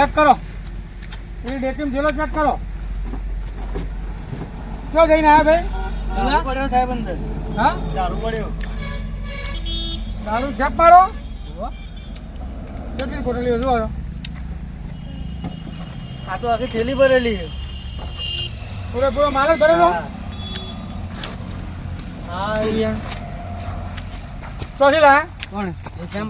Check કરો. એ ડેટીમ જેલો check કરો. ક્યાં જઈને આવ્યા ભાઈ? પડ્યો સાહેબ અંદર. હા? દારૂ પડ્યો. દારૂ ચેક મારો. કેટલી બોટલીઓ જો આ. તો આખી થેલી ભરેલી. પૂરેપૂરો માલ જ ભરેલો? હા. અહીંયા ચોથી લાયા કોણ?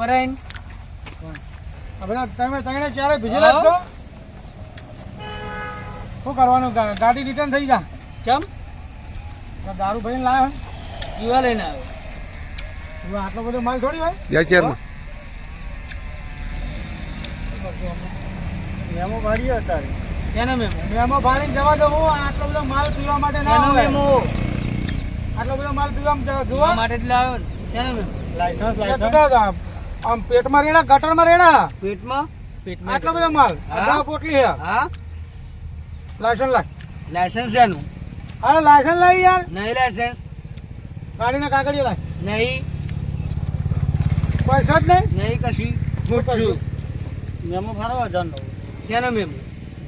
પરાઈન આ બધા તમે તઈને ચારે ભીજેલા છો શું કરવાનું? ગાડી રિટર્ન થઈ જા. ચમ? દારૂ ભરીને લાવ્યો જીવા લઈને આવ્યો. આટલો બધો માલ થોડી હોય? જય ચેરમાં મેમો ભર્યો અત્યારે. શેનો મેમો? મેમો ભાડીને જવા દો હું આટલો બધો માલ પીવા માટે ના આવે. મેમો? આટલો બધો માલ પીવામાં જવા માટે જ લાવ્યો ને. શેનો મેમો? લાયસન્સ આમ પેટમાં રેડા ગટરમાં રેડા પેટમાં? પેટમાં આટલો બધો માલ? અઢાર પોટલી હે હા? લાયસન્સ લાય. લાયસન્સ શેનું? અરે લાયસન્સ લાવી યાર. નહીં લાયસન્સ. ગાડીના કાગળિયા લાય. નહીં. પૈસા જ નહીં? નહીં કશું. મૂઠું. મેમો ફાડવા જાણો શેનો મેમો?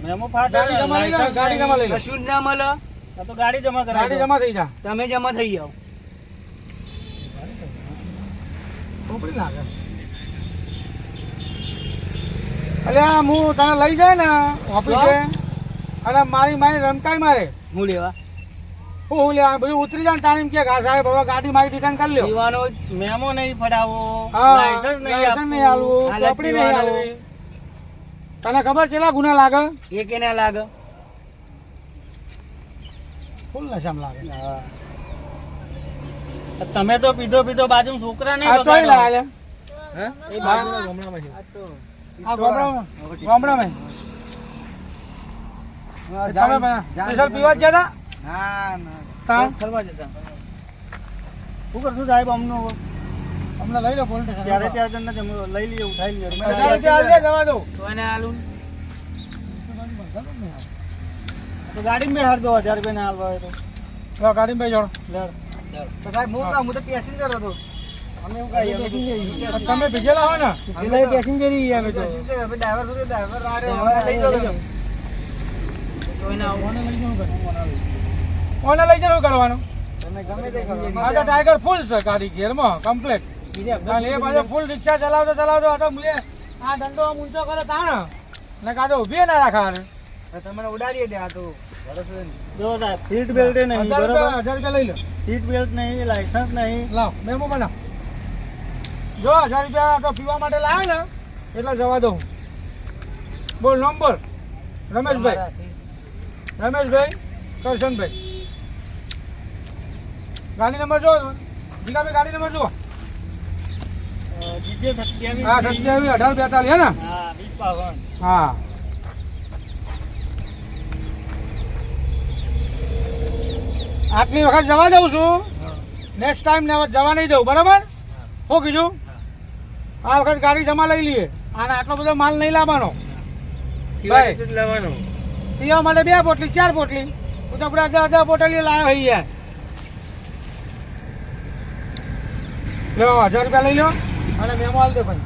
મેમો ગાડી જમા લઈ ગાડી જમા લઈ. કશું જ ના મળે. તો ગાડી જમા ગાડી જમા થઈ જા તમે જમા થઈ જાઓ. ખોપડી લાગે અલ્યા હું તને લઈ જાય ને ઓફિસે. અને મારી મારી રમકાઈ મારે. હું લેવા? હું લેવા? બધું ઉતરી જાય ને કે હા સાહેબ હવે ગાડી મારી રિટર્ન કરી લ્યો. પીવાનો મેમો નહીં ફડાવો લાયસન્સ નહીં આલવું, ચોપડી નહીં આલવી. તને ખબર ચેલા ગુના લાગે? એ કેને લાગે? ફૂલ નશામ લાગે. તમે તો પીધો પીધો બાજુ છોકરા આ ગામડામાં? ગોમડામાં? સ્પેશિયલ પીવા જ જતા ના ના. તાણ ફરવા જતા શું કરશું સાહેબ અમનો અમને લઈ લો પોલીસ સ્ટેશન. ત્યારે ત્યાં જણ નથી લઈ લઈએ ઉઠાઈ લઈએ. જવા દો. એને આલું. તો ગાડી મેં હાર દો હજાર રૂપિયા ને હાલવા તો. લો, ગાડીમાં બેસી જાઓ. તો સાહેબ હું કામ હું તો પેસેન્જર હતો. તમે ભીજેલા હો ને. પેસેન્જર ઈ અમે તો. પેસેન્જર અમે ડ્રાઈવર સુધી ડ્રાઈવર આ રે અમને લઈ તમે. કોઈને આવું ઓને લઈ જવું. ઓને લઈ જવું કરવાનું તમે ગમે તે કરો. આ તો ટાઈગર ફૂલ છે ગાડી ગેરમાં કમ્પ્લીટ એ પાછો ફૂલ રિક્ષા ચલાવતો ચલાવતો આ તો મુલે આ ધંધો આમ ઊંચો કરે તાણ. ને કાં તો ઊભી ના રાખવાનું તમને ઉડાડીએ દે આ તો. જો સાહેબ સીટ બેલ્ટ નહીં બરોબર? હજાર રૂપિયા લઈ લો. સીટ બેલ્ટ નહીં લાયસન્સ નહીં. લાવ મેમો બનાવ. જો હજાર રૂપિયા તો પીવા માટે લાવે ને એટલે જવા દઉં. બોલ નંબર. રમેશભાઈ. રમેશભાઈ કરશનભાઈ. ગાડી નંબર જો જીગાભાઈ ગાડી નંબર જુઓ હા સત્યાવીસ અઢાર બેતાલીસ હે ને? હા આટલી વખત જવા દઉં છું. નેક્સ્ટ ટાઈમ ને જવા નહીં દઉં બરાબર? શું કીધું? આ વખત ગાડી જમા લઈ લઈએ. અને આટલો બધો માલ નહીં લાવવાનો. ભાઈ લેવાનું પીવા માટે બે પોટલી ચાર પોટલી. હું તો આપણે અડધા અડધા પોટલી લાવ્યો હોય યાર. લો હજાર રૂપિયા લઈ લો અને મેમો હાલ દે ભાઈ.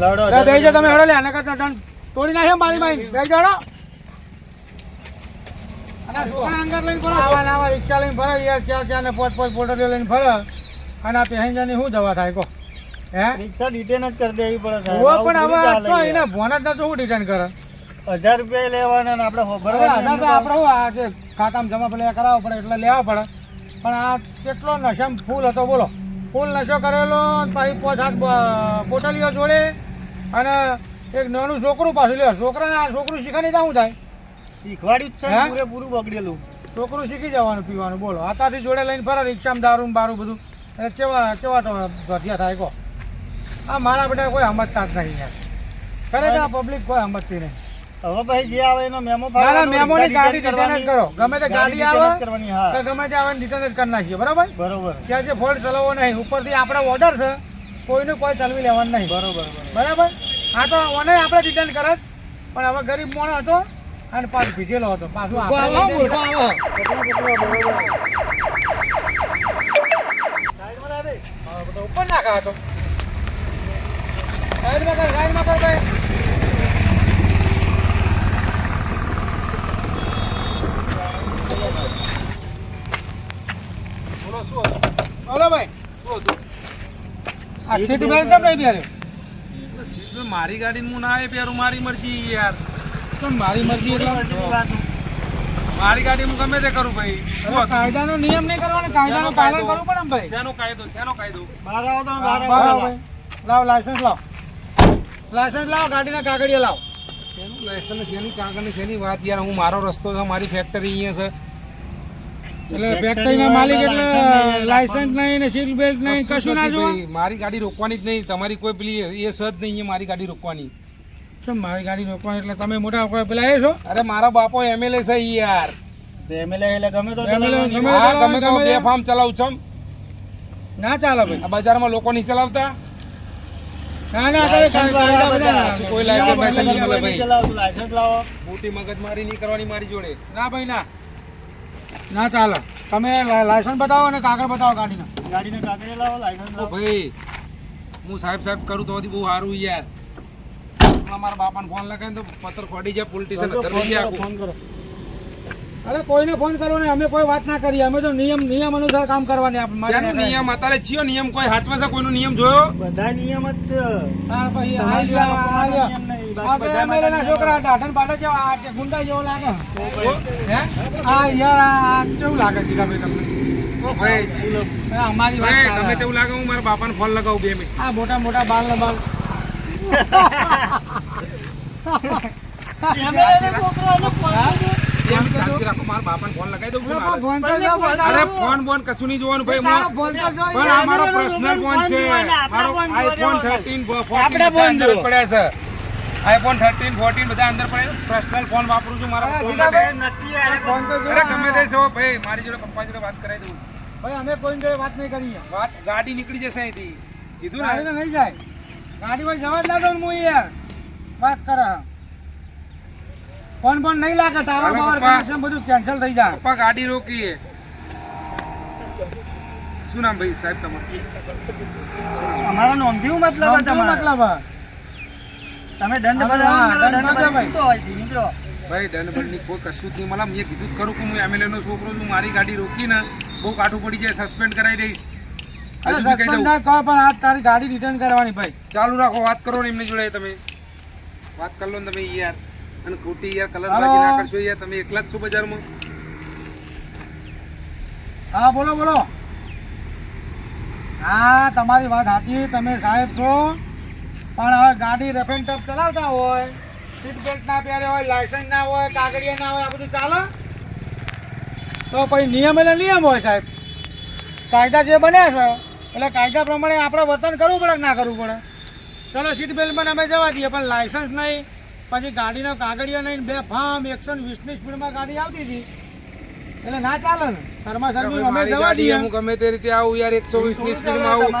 લડો બે તમે હડો લે આને કરતા ડન તોડી મારી મારી બે જડો અને છોકરા અંગર લઈને ફરો. આવા આવા રિક્ષા લઈને ફરે. યાર ચાર ચાર ને પાંચ પાંચ પોટલીઓ લઈને ફરે. અને આ પેસેન્જરની શું દવા થાય કહો. હે? રિક્ષા ડિટેન જ કરી દેવી પડે સાહેબ. ઓ પણ હવે તો એને. ભોન જ નતો શું રિટર્ન કરે? હજાર રૂપિયા લેવાના ને આપણે હવે હોભરવાના આપણે આ જે ખાતામાં જમા પડે કરાવવા પડે એટલે લેવા પડે. પણ આ કેટલો નશામાં ફૂલ હતો બોલો. ફૂલ નશો કરેલો પછી પોચ હાથ બ- પોટલીઓ જોડે અને એક નાનું છોકરું પાછું લે છોકરાને આ છોકરું શીખવાની તો શું થાય? શીખવાડ્યું જ છે પૂરેપૂરું બગડેલું. છોકરું શીખી જવાનું પીવાનું બોલો. આતાથી જોડે લઈને ફરે રિક્ષામાં દારૂ બારું બધું. એટલે કેવા કેવા તો ઘટિયા થાય કહો. આ મારા બધા કોઈ સમજતા જ નહીં યાર. ખરેખર આ પબ્લિક કોઈ સમજતી નહીં. હવે ભાઈ જે આવે એનો મેમો ના મેમો ની ગાડી રિટર્ન જ કરો. ગમે તે ગાડી આવે કરવાની હા. કે ગમે તે આવે રિટર્ન જ કરી નાખીએ. બરાબર? બરોબર. ત્યાં જે ફોલ્ટ ચલાવવો નહીં. ઉપરથી આપણે ઓર્ડર છે. કોઈને કોઈ ચલાવી લેવાનું નહીં. બરોબર બરાબર. હા તો ઓને આપણે રિટર્ન કરત પણ હવે ગરીબ મોણો હતો અને પાછો ભીજેલો હતો. પાછું ઉપર નાખા હતો. મારી ગાડી હું ના પહેરું મારી મરજી યાર. મારી મરજી એટલે? મારી ગાડી હું ગમે તે કરું ભાઈ. કાયદાનો નિયમ નહીં કરવાનો કાયદાનો પાલન કરવું પડે ભાઈ. શેનો કાયદો શેનો કાયદો. તમે બહાર આવો લાવ લાઇસન્સ લાવ. લાયસન્સ લાવો ગાડીના કાગળિયા લાવો. શેનું લાયસન્સ શેની કાગળની શેની વાત યાર? હું મારો રસ્તો છે મારી ફેક્ટરી અહીંયા છે. એટલે ફેક્ટરીના માલિક એટલે લાયસન્સ નહીં ને સીટ બેલ્ટ નહીં કશું ના જોવા? મારી ગાડી રોકવાની જ નહીં. તમારી કોઈ પેલી એ સજ નહીં અહીંયા મારી ગાડી રોકવાની. કેમ મારી ગાડી રોકવાની એટલે તમે મોટા પેલા એ છો? અરે મારા બાપો એમએલએ છે યાર. એમએલએ એટલે ગમે તો. ગમે તો ગમે બે તે. ફાર્મ ચલાવું છું. ના ચાલે ભાઈ. આ બજારમાં લોકો નહીં ચલાવતા? ના ના લાયસન્સ કોઈ લાયસન્સ ગમે વાયસન્સ તો નહીં મળે ભાઈ. લાયસન્સ લાવો મોટી મગજમારી નહીં કરવાની મારી જોડે. ના ભાઈ ના. ના ચાલે. તમે લાયસન્સ બતાવો અને કાગળ બતાવો ગાડીના. ગાડીને કાગળ લાવો લાયસન્સ લાવો. ભાઈ હું સાહેબ સાહેબ કરું તો બહુ સારું યાર. મારા બાપાને ફોન લગાવીને તો પથ્થર ફોડી જાય પોલીસ સ્ટેશન ફોન કરો. અરે કોઈને ફોન કરો ને અમે કોઈ વાત ના કરીએ અમે તો નિયમ નિયમ અનુસાર કામ કરવાની આપણે મારે શેનો નિયમ? અત્યારે ચિયો નિયમ? કોઈ હાચવે છે? કોઈનો નિયમ જોયો? બધા નિયમ જ છે. હા, પછી આ છોકરા જેવા આ ગુંડા જેવો લાગે. હે? આ યાર આ કેવું લાગે જીગાભાઈ તમને? ઓ ભાઈ અમારી વાત ભાઈ, તેવું લાગે હું મારા બાપાને ફોન લગાવું બે મિનિટ આ મોટા મોટા બાલ ને બાલ. અરે ફોન બોન કશું નહીં જોવાનું ભાઈ પણ આ મારો પર્સનલ ફોન છે. મારો આઈફોન થર્ટીન. પડ્યા છે. આઈફોન થર્ટીન ફોર્ટીન બધા અંદર પડે પર્સનલ ફોન વાપરું છું મારા ફોન અરે ગમે તે છે હો ભાઈ. મારી જોડે પપ્પા જોડે વાત કરાવી દઉં. ભાઈ અમે કોઈ જોડે વાત નહીં કરી વાત ગાડી નીકળી જશે અહીંથી. કીધું ને? નહીં જાય. ગાડીમાં જવા જ લાગો હું યાર વાત કરે. ફોન ફોન નહીં લાગે ટાવર પાવર કનેક્શન બધું કેન્સલ થઈ જાય. પપ્પા ગાડી રોકીએ. શું નામ ભાઈ? સાહેબ તમારું? અમારા નોંધ્યું મતલબ મતલબ? તમે દંડ ભરાવો દંડ દંડ ભાઈ. નીકળો. અહીંથી, નીકળો. ભાઈ કોઈ કશું જ નહીં. મળે મેં કીધું કરું કે હું એમએલએ નો છોકરો છું મારી ગાડી રોકીને બહુ કાઠું પડી જાય સસ્પેન્ડ કરાવી દઈશ. તારી ગાડી રિટર્ન કરવાની ભાઈ. ચાલુ રાખો વાત કરો ને એમની જોડે તમે. વાત કરી લો ને તમે યાર. અને ખોટી યાર કલર. બાજી ના કરશો યાર તમે એકલા જ છો બજારમાં? હા બોલો બોલો. હા તમારી વાત સાચી તમે સાહેબ છો. પણ હવે ગાડી રફ એન્ડ ટફ ચલાવતા હોય સીટ બેલ્ટ ના પહેરે હોય લાયસન્સ ના હોય કાગળિયા ના હોય આ બધું ચાલે? તો પછી નિયમ એટલે નિયમ હોય સાહેબ. કાયદા જે બન્યા છે એટલે કાયદા પ્રમાણે આપણે વર્તન કરવું પડે ના કરવું પડે? ચલો સીટ બેલ્ટમાં અમે જવા દઈએ પણ લાયસન્સ નહીં પછી ગાડીનો કાગળિયા નહીં બે ફામ એકસો ને વીસની સ્પીડમાં ગાડી આવતી હતી. એટલે ના ચાલે ને. શર્મા શર્મી અમે જવા દઈએ. હું ગમે તે રીતે આવું યાર એકસો વીસની સ્પીડમાં આવું.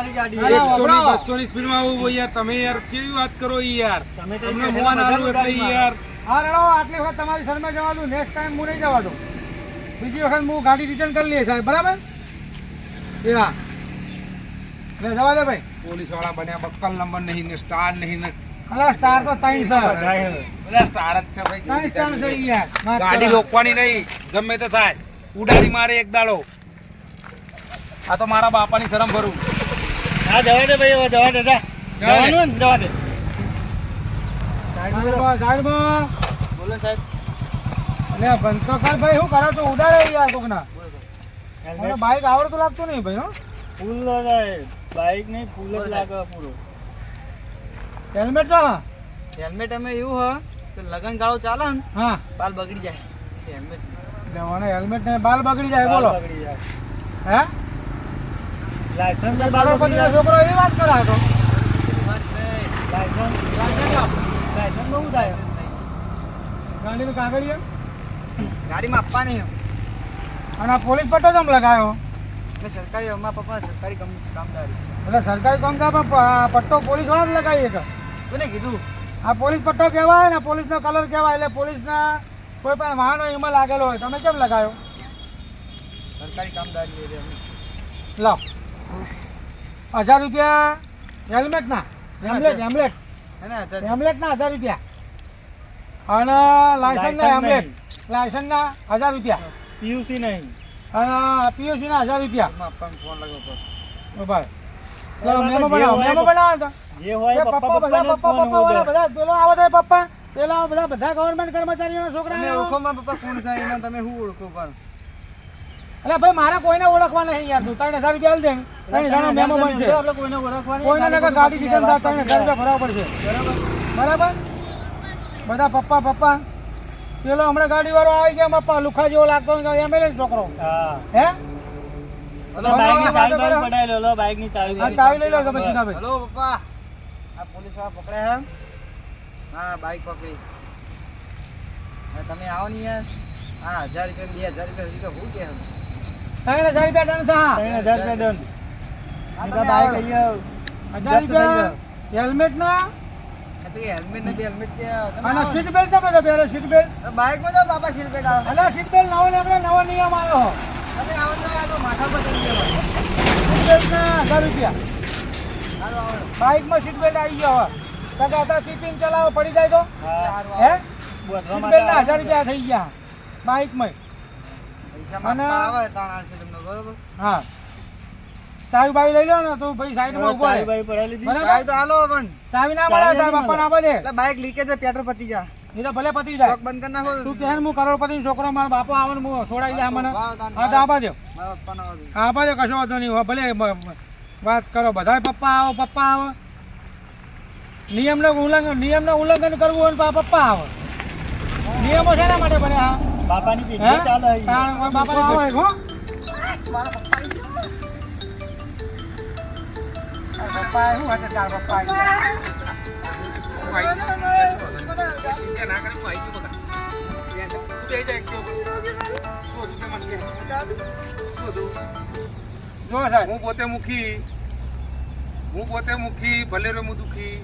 એકસો ની બસો ની સ્પીડમાં આવું યાર તમે યાર કેવી વાત કરો યાર? તમે તમને મોન આલું એટલે યાર. હા રડો આટલી વખત તમારી શર્મા જવા દઉં નેક્સ્ટ ટાઈમ હું નહીં જવા દઉં. બીજી વખત હું ગાડી રિટર્ન કરી લઈએ સાહેબ બરાબર? એ હા. જવા દે ભાઈ. પોલીસવાળા બન્યા બક્કલ નંબર નહીં ને સ્ટાર નહીં ને અલા સ્ટાર તો ત્રણ છે બધા સ્ટાર જ છે ભાઈ. ત્રણ સ્ટાર છે યાર. ગાડી રોકવાની નહીં. ગમે તે થાય. ઉડાડી મારે એક દાડો. આ તો મારા બાપાની શરમ ભરું. હા જવા દે ભાઈ હવે જવા દે જા. જવાનું જવા દે. બોલો સાહેબ. અલે બંધ તો કર ભાઈ શું કરો તો? ઉડાડે યાર કોકના. મને બાઈક આવડતું લાગતું નહીં ભાઈ હો. ફૂલ સાહેબ બાઈક નહીં ફૂલ જ લાગે પૂરો. હેલ્મેટ ચાલો હેલ્મેટ અમે એવું હ કે લગન ગાળો ચાલે ને હા. બાલ બગડી જાય. હેલ્મેટ લેવાને હેલ્મેટ ને બાલ બગડી જાય બોલો. બગડી જાય. હે? લાયસન્સ બાલ બગડી જાય. છોકરો એ વાત કરા તો. લાયસન્સ લાયસન્સ બહુ થાય. ગાડીનું કાગળિયા ગાડીમાં આપવાની અને આ પોલીસ પટ્ટો કેમ લગાયો? એટલે સરકારી અમારા પપ્પા સરકારી કામ કામદારી. એટલે સરકારી પ- પટ્ટો પોલીસવાળા જ લગાવીએ કે કોને કીધું? આ પોલીસ પટ્ટો કહેવાય ને પોલીસનો કલર કહેવાય એટલે પોલીસના કોઈ પણ વાહન હોય એમાં લાગેલો હોય તમે કેમ લગાવ્યો સરકારી કામદારી લાવ હજાર રૂપિયા હેલ્મેટના હેમલેટ હેમલેટ. હેમલેટના હજાર રૂપિયા. અને લાયસન્સના લાયસન્સ હેમલેટ. લાયસન્સના હજાર રૂપિયા. પીયુસી નહીં. અને પીયુસીના હજાર રૂપિયા. ફોન લગાવો ભાઈ બરાબર મેમો બનાવો મેમો બનાવો. જે હોય પપ્પા બધા પપ્પા પપ્પા વાળા બધા પેલો આવો તો પપ્પા. પેલા બધા બધા ગવર્મેન્ટ કર્મચારીઓના છોકરા ને આવો. ઓળખો માં પપ્પા કોણ છે? એના તમે શું ઓળખો પણ? અરે ભાઈ મારા કોઈને ઓળખવા નહીં યાર તું. ત્રણ હજાર રૂપિયા દે. ત્રણ હજારનો મેમો બનશે. કોઈને ઓળખવાની કોઈને લગા ગાડી રિટર્ન થાય ત્રણ હજાર રૂપિયા ભરાવા પડશે. બરાબર. બધા પપ્પા પપ્પા. પેલો હમણાં ગાડી વાળો આવી ગયા પપ્પા લુખા જેવો લાગતો એમએલએ છોકરો. હા. હે? ઓલો બાઈકની ચાવી ઓલો બાઈકની ચાવી ચાવી લઈ લો ગમે જીનાભાઈ હેલો પપ્પા. આ પોલીસવાળા પકડે હે? હા બાઈક પકડી. હવે તમે આવો ને યાર હા હજાર રૂપિયા બે હજાર રૂપિયા સુધી તો હું કે ત્રણ હજાર રૂપિયા ડન થા. ત્રણ હજાર રૂપિયા દંડ બાઈક અહીંયા હજાર રૂપિયા હેલ્મેટ ના? હેલ્મેટ નથી હેલ્મેટ કે સીટ બેલ્ટ તમે પહેરો સીટ બેલ્ટ બાઈકમાં જાઓ બાપા સીટ બેલ્ટ આવે. અલા સીટ બેલ્ટ નવો નીકળે નવો નિયમ આવ્યો. તમે આવો તો માથા પર સીટ બેલ્ટ ના હજાર રૂપિયા. બાઇકમાં સીટ બેલ્ટ આવી ગયો હવે. કારણ કે અત્યારે ટીપિંગ ચલાવો પડી જાય તો? હા. સીટ બેલ્ટ ના હજાર રૂપિયા થઈ ગયા. બાઇકમાં. પૈસા અને- હા. ચાવી બાવી લઈ લો ને તો ભાઈ સાઈડમાં ઊભો રહે. ચાવી તો હાલો પણ. ચાવી ના મળે તાર બાપા ના દે. એટલે બાઈક લીકેજ પેટ્રોલ પતી જા એટલે તો ભલે પતી જાય. ચોક બંધ કરી નાખો. તું કહે હું કરોડપતિ છોકરો મારો બાપો આવે ને હું છોડાઈ જાય મને. હા તો આપા દો. મારા પપ્પાનો વાંધો નહીં. આપા દો કશો વાંધો નહીં. ભલે વાત કરો બધાય પપ્પા આવો પપ્પા આવો. નિયમનો ઉલ્લંઘન નિયમનો ઉલ્લંઘન કરવું હોય ને પા પપ્પા આવે. નિયમો શેના માટે બને હા બાપાની હે? પીઠી ચાલે બાપાને આવો હો. પપ્પા શું હતું તાર પપ્પા આવી. ગયા? જો સાહેબ હું પોતે મુખી. હું પોતે મુખી ભલે રે હું દુખી.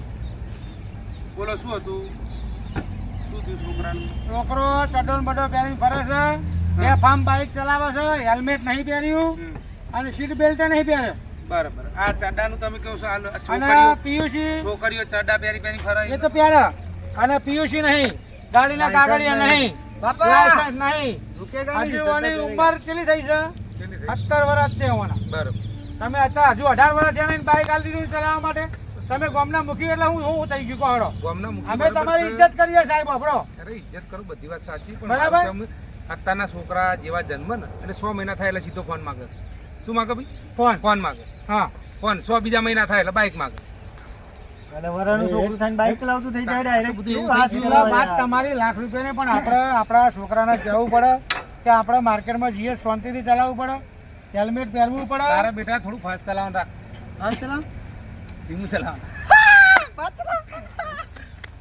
બોલો શું હતું? શું થયું છોકરાનું? છોકરો ચડોલ બડો પહેરીને ફરે છે. બે ફાર્મ બાઇક ચલાવે છે હેલ્મેટ નહીં પહેર્યું અને સીટ બેલ્ટ નહીં પહેર્યો. બરાબર. આ ચાડાનું તમે કહો છો આ છોકરીઓ પીયુસી છોકરીઓ ચડ્ડા પહેરી પહેરી ફરાય. એ તો પહેર્યા અને પીયુસી નહીં. ગાડીના કાગળિયા નહીં. બાપા! લાયસન્સ નહીં. હજુ ઉંમર કેટલી થઈ છે? સત્તર વર્ષ છે હોવાના બરાબર. તમે અત્યારે હજુ અઢાર વર્ષ થયા નહીં બાઇક આલી દીધું ચલાવવા માટે? તમે ગોમના મુખી એટલે હું હું થઈ ગયું કહો ગોમના મુખી અમે તમારી. ઇજ્જત કરીએ સાહેબ આપણો અરે ઇજ્જત કરું બધી વાત સાચી પણ બરાબર. અત્યારના છોકરા જેવા જન્મ ને એટલે સો મહિના થાય એટલે સીધો ફોન માગે. શું માગે ભાઈ? ફોન ફોન માગે. હા. ફોન સો બીજા મહિના થાય એટલે બાઇક માગે. અને. તમારી લાખ રૂપિયા ને પણ આપણે આપણા છોકરાને કહેવું પડે. કે આપણે માર્કેટમાં જઈએ શાંતિથી ચલાવવું પડે હેલ્મેટ પહેરવું પડે. તારા બેટા થોડું ફાસ્ટ ચલાવવાનું રાખ. ફાસ્ટ ચલાવ? ધીમું ચલાવ.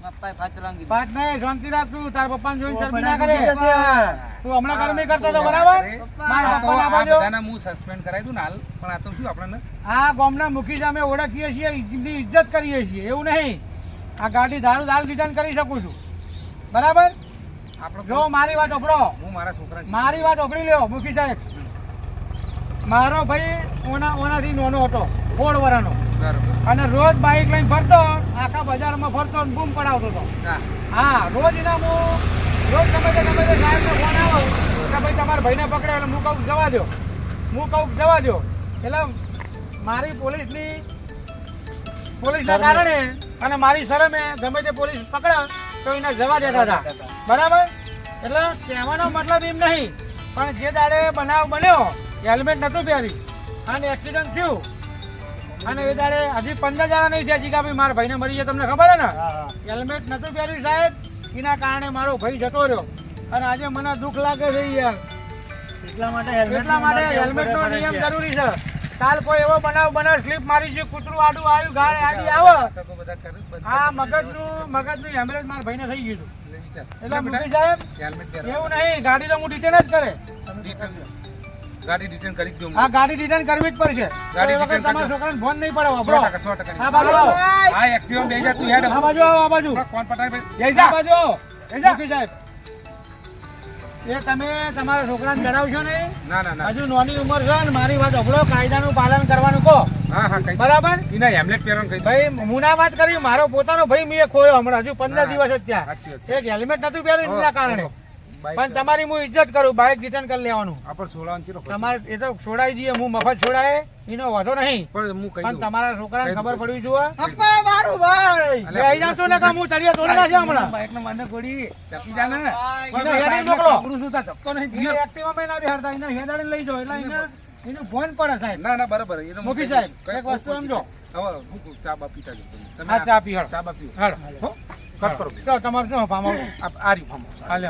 પપ્પાએ પાછળ ચલાવવાનું કીધું. નહીં શાંતિ રાખ તું. તાર પપ્પાને જોઈને ઓ, ના કરે. તું હમણાં ગરમી કરતો હતો બરાબર. મારા પપ્પાને બધાને હું સસ્પેન્ડ કરાવી દઉં હાલ. પણ આ તો શું આપણને? આ ગામના મુખી સામે ઓળખીએ છીએ ઇજ્જત કરીએ છીએ. એવું નહીં. આ ગાડી દારૂ દાલ રિટર્ન કરી શકું છું. બરાબર? જો મારી વાત ઓપડો હું મારા છોકરા મારી વાત ઓપડી લ્યો મુખી સાહેબ. મારો ભાઈ ઓના ઓનાથી નોનો હતો સોળ વર્ષનો બરાબર. અને રોજ બાઇક લઈને ફરતો આખા બજારમાં ફરતો અને બૂમ પડાવતો હતો. હા. હા રોજ એના હું રોજ ગમે તે ગમે તે સાહેબનો ફોન આવો કે ભાઈ તમારા ભાઈને પકડે એટલે હું કહું જવા દો હું કહું જવા દો એટલે મારી પોલીસની પોલીસના કારણે અને મારી શરમે ગમે તે પોલીસ પકડે તો એને જવા દેતા હતા. બરાબર? એટલે કહેવાનો મતલબ એમ નહીં પણ જે દાડે બનાવ બન્યો હેલ્મેટ નહોતું પહેર્યું. અને એક્સિડન્ટ થયું. અને એ દાડે હજી પંદર જણા નહીં થયા જીગાભાઈ મારા ભાઈને મરી ગયા તમને ખબર હે ને. હેલ્મેટ નહોતું પહેર્યું સાહેબ. એના કારણે મારો ભાઈ જતો રહ્યો. અને આજે મને દુઃખ લાગે છે યાર. એટલા માટે એટલા માટે મારે હેલ્મેટ નો પડે નિયમ જરૂરી છે. કાલ કોઈ એવો બનાવ બનાવ સ્લીપ મારી જે કૂતરું આડું આવ્યું ગાળ આડી આવે. આ મગજનું મગજનું હેમરેજ મારા ભાઈને થઈ ગયું વિચાર. એટલે સાહેબ એવું નહીં ગાડી તો હું ડિટેન જ કરે. રિટર્ન ગાડી રિટર્ન કરી દઉં આ ગાડી રિટર્ન કરવી જ પડશે. ગાડી return તમારા છોકરાને ફોન નહીં પડે વાપરો ટકા સો ટકા. આ બાજુ આવો. આ એક્ટિવા બે જા તું હેડ. બાજુ આ બાજુ. કોણ પટાય ભાઈ? બાજુ સાહેબ એ તમે તમારા છોકરાને જણાવશો ને ના ના ના. હજુ નોની ઉંમર છે ને મારી વાત અભળો કાયદાનું પાલન કરવાનું કહો. હા હા બરાબર? એના હેલ્મેટ પહેરવાનું કહી. ભાઈ હું ના વાત કરી મારો પોતાનો ભાઈ મેં ખોયો હમણાં. હજુ પંદર દિવસ જ ત્યાં. એક હેલ્મેટ નતું પહેર્યું એના કારણે. પણ તમારી હું ઇજ્જત કરું બાઇક રિટર્ન કરી લેવાનું. આપણે સોળાવાનું તમારે એ તો છોડાઈ દઈએ હું મફત છોડાય એનો વાંધો નહીં. પણ હું પણ તમારા છોકરાને ખબર. પડવી જોઈએ. અપ્પા મારું ભાઈ! જાશો ને હું તળિયે તોડી નાખ્યા હમણાં? બાઈકને મને ગોળી ચકી જા ને? પણ હેડી મોકલો. પકડું છું ત્યાં ચક્કો નહીં એને એક્ટિવામાં ના બિહારતા એને હેદાડીને લઈ જાઓ. એટલે એને એનું ફોન પડે સાહેબ. ના ના બરાબર. એ તો સાહેબ, એક કઈ- વસ્તુ સમજો. હવે હું ચા બા પીતા તમે. ચા પી હળ ચા બા પીવો હળ હો? કટ કરો. ચાલો તમારું શું ફાર્મ હાઉસ આ રહ્યું ફાર્મ. હાલે.